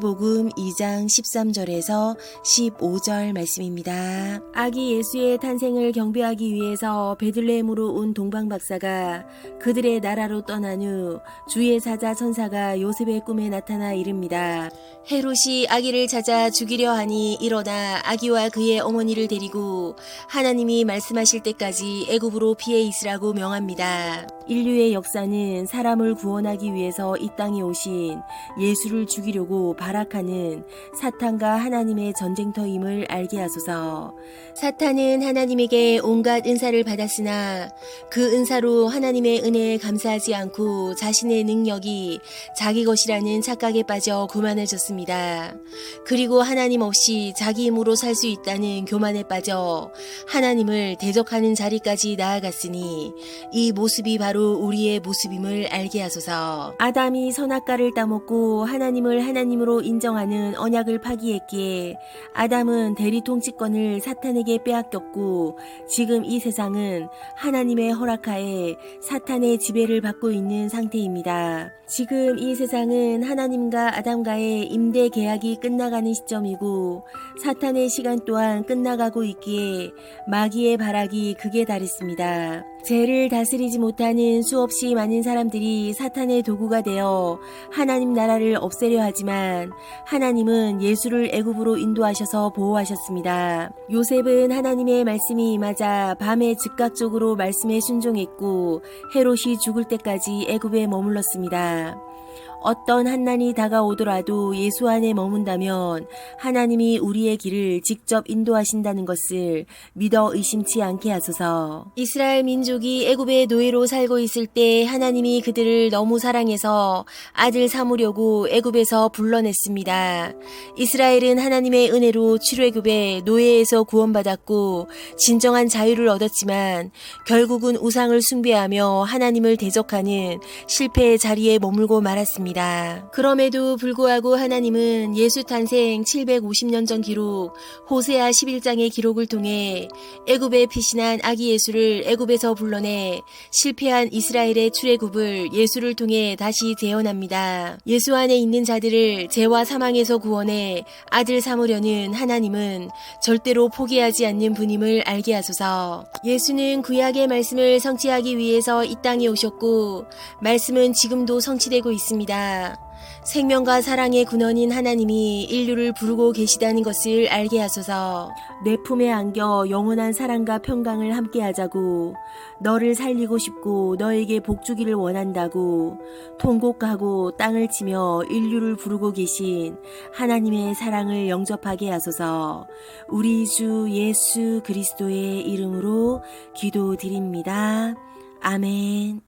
복음 2장 13절에서 15절 말씀입니다. 아기 예수의 탄생을 경배하기 위해서 베들레헴으로 온 동방 박사가 그들의 나라로 떠난 후 주의 사자 천사가 요셉의 꿈에 나타나 이릅니다. 헤롯이 아기를 찾아 죽이려 하니 일어나 아기와 그의 어머니를 데리고 하나님이 말씀하실 때까지 애굽으로 피해 있으라고 명합니다. 인류의 역사는 사람을 구원하기 위해서 이 땅에 오신 예수를 죽이려고 발악하는 사탄과 하나님의 전쟁터임을 알게 하소서. 사탄은 하나님에게 온갖 은사를 받았으나 그 은사로 하나님의 은혜에 감사하지 않고 자신의 능력이 자기 것이라는 착각에 빠져 교만해졌습니다. 그리고 하나님 없이 자기 힘으로 살 수 있다는 교만에 빠져 하나님을 대적하는 자리까지 나아갔으니 이 모습이 바로 우리의 모습임을 알게 하소서. 아담이 선악과를 따먹고 하나님을 하나님으로 인정하는 언약을 파기했기에 아담은 대리 통치권을 사탄에게 빼앗겼고 지금 이 세상은 하나님의 허락하에 사탄의 지배를 받고 있는 상태입니다. 지금 이 세상은 하나님과 아담과의 임대 계약이 끝나가는 시점이고 사탄의 시간 또한 끝나가고 있기에 마귀의 발악이 극에 달했습니다. 죄를 다스리지 못하는 수없이 많은 사람들이 사탄의 도구가 되어 하나님 나라를 없애려 하지만 하나님은 예수를 애굽으로 인도하셔서 보호하셨습니다. 요셉은 하나님의 말씀이 임하자 밤에 즉각적으로 말씀에 순종했고 헤롯이 죽을 때까지 애굽에 머물렀습니다. 어떤 한난이 다가오더라도 예수 안에 머문다면 하나님이 우리의 길을 직접 인도하신다는 것을 믿어 의심치 않게 하소서. 이스라엘 민족이 애굽의 노예로 살고 있을 때 하나님이 그들을 너무 사랑해서 아들 삼으려고 애굽에서 불러냈습니다. 이스라엘은 하나님의 은혜로 출애굽에 노예에서 구원받았고 진정한 자유를 얻었지만 결국은 우상을 숭배하며 하나님을 대적하는 실패의 자리에 머물고 말았습니다. 그럼에도 불구하고 하나님은 예수 탄생 750년 전 기록 호세아 11장의 기록을 통해 애굽에 피신한 아기 예수를 애굽에서 불러내 실패한 이스라엘의 출애굽을 예수를 통해 다시 재현합니다. 예수 안에 있는 자들을 죄와 사망에서 구원해 아들 삼으려는 하나님은 절대로 포기하지 않는 분임을 알게 하소서. 예수는 구약의 말씀을 성취하기 위해서 이 땅에 오셨고 말씀은 지금도 성취되고 있습니 다. 생명과 사랑의 근원인 하나님이 인류를 부르고 계시다는 것을 알게 하소서. 내 품에 안겨 영원한 사랑과 평강을 함께 하자고. 너를 살리고 싶고 너에게 복 주기를 원한다고. 통곡하고 땅을 치며 인류를 부르고 계신 하나님의 사랑을 영접하게 하소서. 우리 주 예수 그리스도의 이름으로 기도드립니다. 아멘.